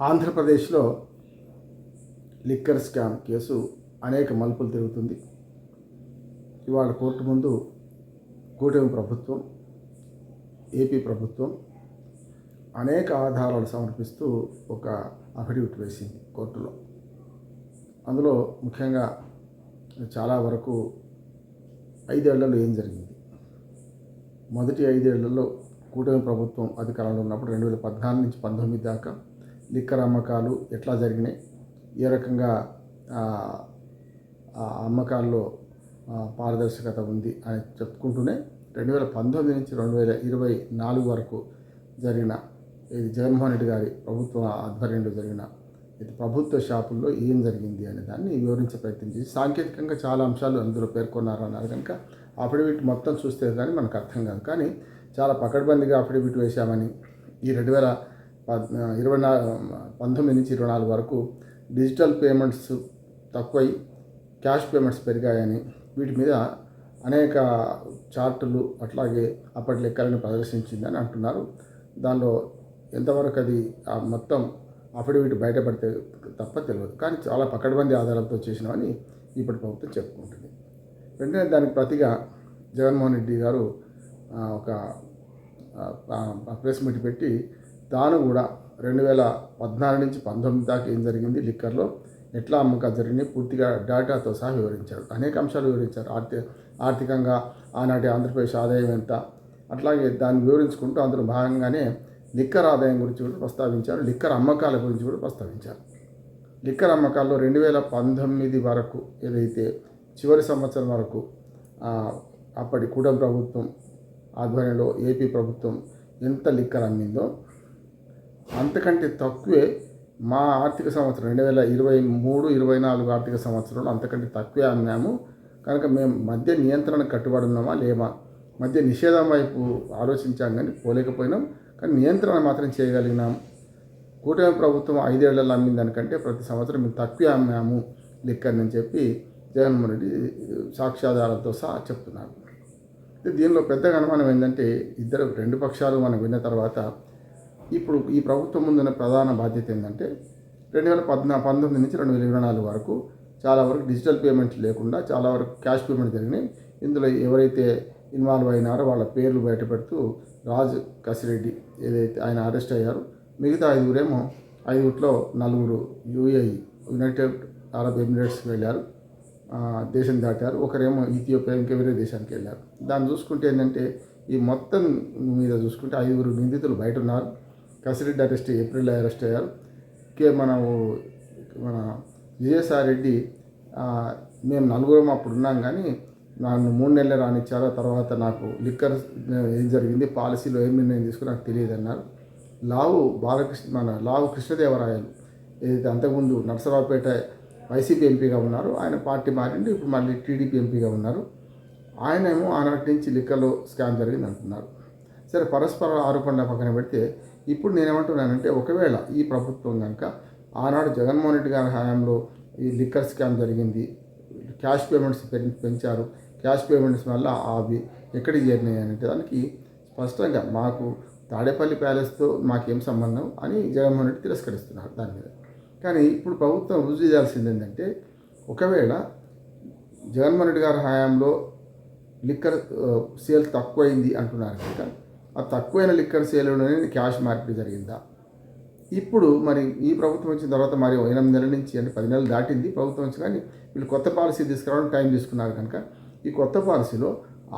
ఆంధ్రప్రదేశ్లో liquor scam case అనేక మలుపులు తిరుగుతుంది. ఇవాళ కోర్టు ముందు కూటమి ప్రభుత్వం ఏపీ ప్రభుత్వం అనేక ఆధారాలు సమర్పిస్తూ ఒక అఫిడవిట్ వేసింది కోర్టులో. అందులో ముఖ్యంగా చాలా వరకు ఐదేళ్ళలో ఏం జరిగింది? మొదటి ఐదేళ్ళలో కూటమి ప్రభుత్వం అధికారంలో ఉన్నప్పుడు రెండు వేల పద్నాలుగు నుంచి పంతొమ్మిది దాకా లిక్కర్ అమ్మకాలు ఎట్లా జరిగినాయి? ఏ రకంగా ఆ, అమ్మకాల్లో పారదర్శకత ఉంది అని చెప్పుకుంటూనే రెండు వేల పంతొమ్మిది నుంచి రెండు వేల ఇరవై నాలుగు వరకు జరిగిన ఇది జగన్మోహన్ రెడ్డి గారి ప్రభుత్వ ఆధ్వర్యంలో జరిగిన ఇది ప్రభుత్వ షాపుల్లో ఏం జరిగింది అనే దాన్ని వివరించే ప్రయత్నం చేసి సాంకేతికంగా చాలా అంశాలు అందులో పేర్కొన్నారు అన్నారు కనుక అఫిడవిట్ మొత్తం చూస్తే కానీ మనకు అర్థం కాదు. కానీ చాలా పకడ్బందీగా అఫిడవిట్ వేశామని ఈ రెండు వేల ఇరవై నాలుగు పంతొమ్మిది నుంచి ఇరవై నాలుగు వరకు డిజిటల్ పేమెంట్స్ తక్కువై క్యాష్ పేమెంట్స్ పెరిగాయని వీటి మీద అనేక చార్టులు అట్లాగే అప్పటి లెక్కలను ప్రదర్శించిందని అంటున్నారు. దానిలో ఎంతవరకు అది ఆ మొత్తం అఫిడవిట్ బయటపడితే తప్ప తెలియదు. కానీ చాలా పకడ్బందీ ఆధారంతో చేసినామని ఇప్పటి ప్రభుత్వం చెప్పుకుంటుంది. వెంటనే దానికి ప్రతిగా జగన్మోహన్ రెడ్డి గారు ఒక ప్రెస్ మీట్ పెట్టి తాను కూడా రెండు వేల పద్నాలుగు నుంచి పంతొమ్మిది దాకా ఏం జరిగింది? లిక్కర్లో ఎట్లా అమ్మకాలు జరిగినాయి? పూర్తిగా డేటాతో సహా వివరించారు. అనేక అంశాలు వివరించారు. ఆర్థిక ఆర్థికంగా ఆనాటి ఆంధ్రప్రదేశ్ ఆదాయం ఎంత? అట్లాగే దాన్ని వివరించుకుంటూ అందులో భాగంగానే లిక్కర్ ఆదాయం గురించి కూడా ప్రస్తావించారు. లిక్కర్ అమ్మకాల గురించి కూడా ప్రస్తావించారు. లిక్కర్ అమ్మకాల్లో రెండు వేల పంతొమ్మిది వరకు ఏదైతే చివరి సంవత్సరం వరకు అప్పటి కూటమి ప్రభుత్వం ఆధ్వర్యంలో ఏపీ ప్రభుత్వం ఎంత లిక్కర్ అమ్మిందో అంతకంటే తక్కువే మా ఆర్థిక సంవత్సరం. రెండు వేల ఇరవై మూడు ఇరవై నాలుగు ఆర్థిక సంవత్సరంలో అంతకంటే తక్కువే అమ్మాము కనుక మేము మద్య నియంత్రణ కట్టుబడి ఉన్నామా లేమా? మద్య నిషేధం వైపు ఆలోచించాం కానీ పోలేకపోయినాం. కానీ నియంత్రణ మాత్రం చేయగలిగినాం. కూటమి ప్రభుత్వం ఐదేళ్ళలో అమ్మిన దానికంటే ప్రతి సంవత్సరం మేము తక్కువే అమ్మాము. లెక్కని చెప్పి జగన్మోహన్ రెడ్డి సాక్ష్యాధారాలతో సహా చెప్తున్నారు. దీనిలో పెద్దగా అనుమానం ఏంటంటే ఇద్దరు రెండు పక్షాలు మనం విన్న తర్వాత ఇప్పుడు ఈ ప్రభుత్వం ముందున్న ప్రధాన బాధ్యత ఏంటంటే రెండు వేల పద్నా పంతొమ్మిది నుంచి రెండు వేల ఇరవై నాలుగు వరకు చాలా వరకు డిజిటల్ పేమెంట్ లేకుండా చాలా వరకు క్యాష్ పేమెంట్ జరిగినాయి. ఇందులో ఎవరైతే ఇన్వాల్వ్ అయినారో వాళ్ళ పేర్లు బయటపెడుతూ రాజు కసిరెడ్డి ఏదైతే ఆయన అరెస్ట్ అయ్యారు మిగతా ఐదుగురేమో ఐదుగురిలో నలుగురు యూఏఈ యునైటెడ్ అరబ్ ఎమిరేట్స్కి వెళ్ళారు. దేశం దాటారు. ఒకరేమో ఇథియోపియా ఇంకా వేరే దేశానికి వెళ్ళారు. దాన్ని చూసుకుంటే ఏంటంటే ఈ మొత్తం మీద చూసుకుంటే ఐదుగురు నిందితులు బయట ఉన్నారు. కసిరెడ్డి అరెస్ట్ ఏప్రిల్ అరెస్ట్ అయ్యారు. కే మన మన విజయసాయి రెడ్డి మేము నలుగురం అప్పుడు ఉన్నాం కానీ నన్ను మూడు నెలలు రానిచ్చారు. తర్వాత నాకు లిక్కర్ ఏం జరిగింది పాలసీలో ఏం నిర్ణయం తీసుకుని నాకు తెలియదు అన్నారు లావు బాలకృష్ణ మన లావు కృష్ణదేవరాయలు ఏదైతే అంతకుముందు నరసరావుపేట వైసీపీ ఎంపీగా ఉన్నారు ఆయన పార్టీ మారిండి ఇప్పుడు మళ్ళీ టీడీపీ ఎంపీగా ఉన్నారు. ఆయనేమో ఆనాటి నుంచి లిక్కర్లో స్కామ్ జరిగింది అంటున్నారు సరే పరస్పర ఆరోపణల పక్కన పెడితే ఇప్పుడు నేనేమంటున్నానంటే ఒకవేళ ఈ ప్రభుత్వం కనుక ఆనాడు జగన్మోహన్ రెడ్డి గారి హయాంలో ఈ లిక్కర్ స్కామ్ జరిగింది క్యాష్ పేమెంట్స్ పెంచారు క్యాష్ పేమెంట్స్ వల్ల అవి ఎక్కడికి చేరినాయి అంటే దానికి స్పష్టంగా మాకు తాడేపల్లి ప్యాలెస్తో మాకేం సంబంధం అని జగన్మోహన్ రెడ్డి తిరస్కరిస్తున్నారు దాని మీద. కానీ ఇప్పుడు ప్రభుత్వం రుజువు చేయాల్సింది ఏంటంటే ఒకవేళ జగన్మోహన్ రెడ్డి గారి హయాంలో లిక్కర్ సేల్ తక్కువైంది అంటున్నారు కనుక ఆ తక్కువైన లిక్కర్ సేల్లోనే క్యాష్ మార్పిడి జరిగిందా? ఇప్పుడు మరి ఈ ప్రభుత్వం వచ్చిన తర్వాత మరి ఎనిమిది నెలల నుంచి అంటే పది నెలలు దాటింది ప్రభుత్వం వచ్చి కానీ వీళ్ళు కొత్త పాలసీ తీసుకురావడం టైం తీసుకున్నారు కనుక ఈ కొత్త పాలసీలో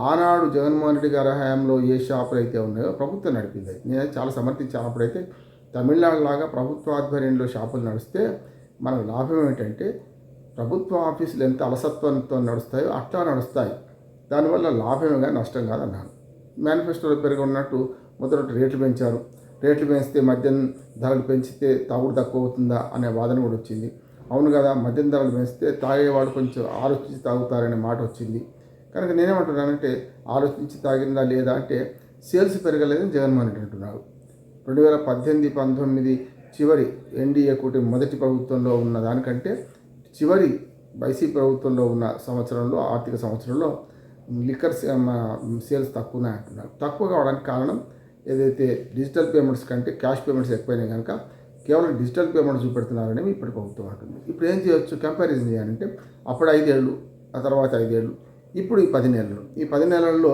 ఆనాడు జగన్మోహన్ రెడ్డి గారి హయాంలో ఏ షాపులు అయితే ఉన్నాయో ప్రభుత్వం నడిపింది. నేను చాలా సమర్థించినప్పుడైతే తమిళనాడు లాగా ప్రభుత్వ ఆధ్వర్యంలో షాపులు నడిస్తే మనకు లాభం ఏంటంటే ప్రభుత్వ ఆఫీసులు ఎంత అలసత్వంతో నడుస్తాయో అట్లా నడుస్తాయి. దానివల్ల లాభమే కానీ నష్టం కాదన్నాను. మేనిఫెస్టోలో పెరుగున్నట్టు మొదట రేట్లు పెంచారు. రేట్లు పెంచితే మద్యం ధరలు పెంచితే తాగుడు తక్కువ అవుతుందా అనే వాదన కూడా వచ్చింది. అవును కదా మద్యం ధరలు పెంచితే తాగేవాడు కొంచెం ఆలోచించి తాగుతారనే మాట వచ్చింది. కనుక నేనేమంటున్నానంటే ఆలోచించి తాగిందా లేదా అంటే సేల్స్ పెరగలేదని జగన్మోహన్ రెడ్డి అంటున్నారు రెండు వేల పద్దెనిమిది పంతొమ్మిది చివరి ఎన్డీఏ కూటమి మొదటి ప్రభుత్వంలో ఉన్న దానికంటే చివరి వైసీపీ ప్రభుత్వంలో ఉన్న సంవత్సరంలో ఆర్థిక సంవత్సరంలో లిక్కర్ సేల్స్ తక్కువనే అంటున్నారు. తక్కువ కావడానికి కారణం ఏదైతే డిజిటల్ పేమెంట్స్ కంటే క్యాష్ పేమెంట్స్ ఎక్కువైనాయి కనుక కేవలం డిజిటల్ పేమెంట్ చూపెడుతున్నారని ఇప్పటి ప్రభుత్వం అంటుంది. ఇప్పుడు ఏం చేయొచ్చు? కంపారిజన్ చేయాలంటే అప్పుడు ఐదేళ్ళు ఆ తర్వాత ఐదేళ్ళు ఇప్పుడు ఈ పది నెలలు. ఈ పది నెలల్లో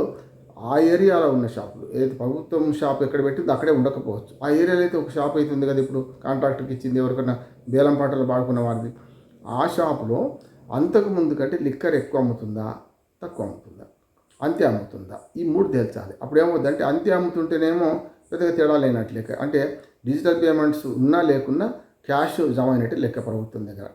ఆ ఏరియాలో ఉన్న షాపులు ఏదైతే ప్రభుత్వం షాప్ ఎక్కడ పెట్టిందో అక్కడే ఉండకపోవచ్చు. ఆ ఏరియాలో అయితే ఒక షాప్ అయితే ఉంది కదా ఇప్పుడు కాంట్రాక్టర్కి ఇచ్చింది ఎవరికైనా బేలం పాటలు పాడుకున్న వారిది. ఆ షాపులో అంతకు ముందు కంటే లిక్కర్ ఎక్కువ అమ్ముతుందా? తక్కువ అమ్ముతుందా? అంతే అమ్ముతుందా? ఈ మూడు తేల్చాలి. అప్పుడు ఏమవుతుందంటే అంతే అమ్ముతుంటేనేమో పెద్దగా తేడా లేనట్లేక లెక్క. అంటే డిజిటల్ పేమెంట్స్ ఉన్నా లేకున్నా క్యాష్ జమ అయినట్టు లెక్క ప్రభుత్వం దగ్గర.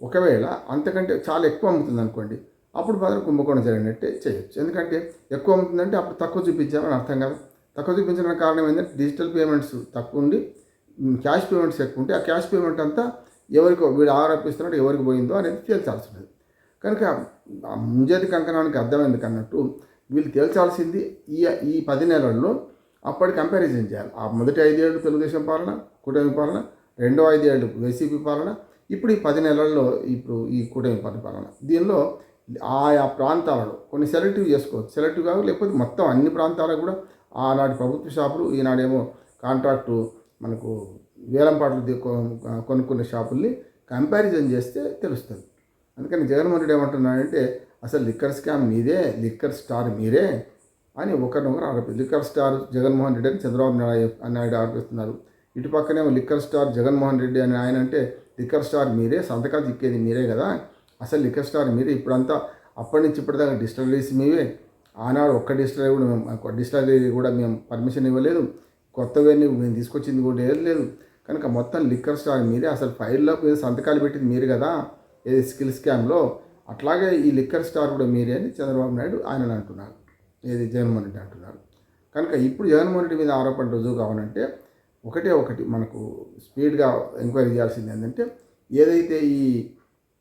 ఒకవేళ అంతకంటే చాలా ఎక్కువ అమ్ముతుంది అనుకోండి అప్పుడు మాత్రం కుంభకోణం జరిగినట్టే చేయొచ్చు. ఎందుకంటే ఎక్కువ అమ్ముతుందంటే అప్పుడు తక్కువ చూపించామని అర్థం కాదు. తక్కువ చూపించడానికి కారణం ఏంటంటే డిజిటల్ పేమెంట్స్ తక్కువ ఉండి క్యాష్ పేమెంట్స్ ఎక్కువ ఉంటే ఆ క్యాష్ పేమెంట్ అంతా ఎవరికి వీడు ఆరోపిస్తున్నాడు ఎవరికి పోయిందో అనేది తేల్చాల్సి ఉంటుంది. కనుక అంజది కంకణానికి అర్థమైంది అన్నట్టు వీళ్ళు తేల్చాల్సింది ఈ ఈ పది నెలల్లో అప్పటి కంపారిజన్ చేయాలి. ఆ మొదటి ఐదేళ్ళు తెలుగుదేశం పాలన కూటమి పాలన రెండో ఐదేళ్ళు వైసీపీ పాలన ఇప్పుడు ఈ పది నెలల్లో ఇప్పుడు ఈ కూటమి పరిపాలన దీనిలో ఆయా ప్రాంతాలలో కొన్ని సెలెక్టివ్ చేసుకోవచ్చు. సెలెక్టివ్ కాదు లేకపోతే మొత్తం అన్ని ప్రాంతాలకు కూడా ఆనాటి ప్రభుత్వ షాపులు ఈనాడేమో కాంట్రాక్టు మనకు వేలంపాట్లు కొనుక్కునే షాపుల్ని కంపారిజన్ చేస్తే తెలుస్తుంది. అందుకని జగన్మోహన్ రెడ్డి ఏమంటున్నాడంటే అసలు లిక్కర్ స్కామ్ మీదే లిక్కర్ స్టార్ మీరే? అని ఒకరినొకరు ఆరోపి లిక్కర్ స్టార్ జగన్మోహన్ రెడ్డి అని చంద్రబాబు నాయుడు నాయుడు ఆరోపిస్తున్నారు. ఇటు పక్కనేమో లిక్కర్ స్టార్ జగన్మోహన్ రెడ్డి అని ఆయన అంటే లిక్కర్ స్టార్ మీరే సంతకాలు చిక్కేది మీరే కదా? అసలు లిక్కర్ స్టార్ మీరే? ఇప్పుడంతా అప్పటి నుంచి ఇప్పటిదాకా డిస్టలరీస్ మీవే. ఆనాడు ఒక్క డిస్టలరీ కూడా మేము డిస్టలరీ కూడా మేము పర్మిషన్ ఇవ్వలేదు. కొత్తవన్నీ మేము తీసుకొచ్చింది కూడా లేదు. కనుక మొత్తం లిక్కర్ స్టార్ మీరే అసలు ఫైల్లో సంతకాలు పెట్టింది మీరు కదా? ఏది స్కిల్ స్కామ్లో అట్లాగే ఈ లిక్కర్ స్టార్ కూడా మీరే అని చంద్రబాబు నాయుడు ఆయన అంటున్నారు. ఏది జగన్మోహన్ రెడ్డి అంటున్నారు. కనుక ఇప్పుడు జగన్మోహన్ రెడ్డి మీద ఆరోపణ రుజువు కావాలంటే ఒకటే ఒకటి మనకు స్పీడ్గా ఎంక్వైరీ చేయాల్సింది ఏంటంటే ఏదైతే ఈ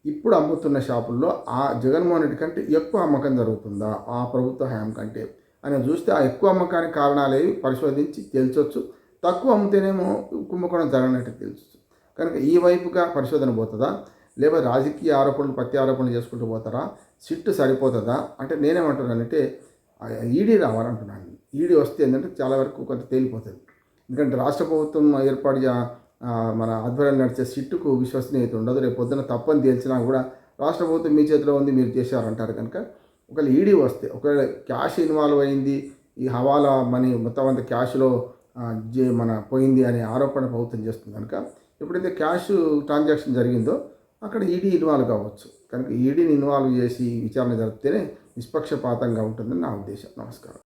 ఇప్పుడు అమ్ముతున్న షాపుల్లో ఆ జగన్మోహన్ రెడ్డి కంటే ఎక్కువ అమ్మకం జరుగుతుందా? ఆ ప్రభుత్వ హయాం కంటే అని చూస్తే ఆ ఎక్కువ అమ్మకానికి కారణాలేవి పరిశోధించి తేల్చొచ్చు. తక్కువ అమ్మితేనేమో కుంభకోణం జరగనట్టు తెలుసు కనుక ఈ వైపుగా పరిశోధన పోతుందా? లేకపోతే రాజకీయ ఆరోపణలు ప్రతి ఆరోపణలు చేసుకుంటూ పోతారా? సిట్టు సరిపోతుందా? అంటే నేనేమంటున్నానంటే ఈడీ రావాలంటున్నాను. ఈడీ వస్తే ఏంటంటే చాలా వరకు కొంత తేలిపోతుంది. ఎందుకంటే రాష్ట్ర ప్రభుత్వం ఏర్పాటు మన ఆధ్వర్యంలో నడిచే సిట్టుకు విశ్వసనీయత ఉండదు. రేపు పొద్దున తప్పని తేల్చినా కూడా రాష్ట్ర ప్రభుత్వం మీ చేతిలో ఉంది మీరు చేశారంటారు కనుక. ఒకవేళ ఈడీ వస్తే ఒకవేళ క్యాష్ ఇన్వాల్వ్ అయింది ఈ హవాలా మనీ మొత్తం అంత క్యాష్లో జే- మన పోయింది అనే ఆరోపణ ప్రభుత్వం చేస్తుంది కనుక ఎప్పుడైతే క్యాష్ ట్రాన్సాక్షన్ జరిగిందో అక్కడ ఈడీ ఇన్వాల్వ్ కావచ్చు. కనుక ఈడీని ఇన్వాల్వ్ చేసి విచారణ జరిపితేనే నిష్పక్షపాతంగా ఉంటుందని నా ఉద్దేశం. నమస్కారం.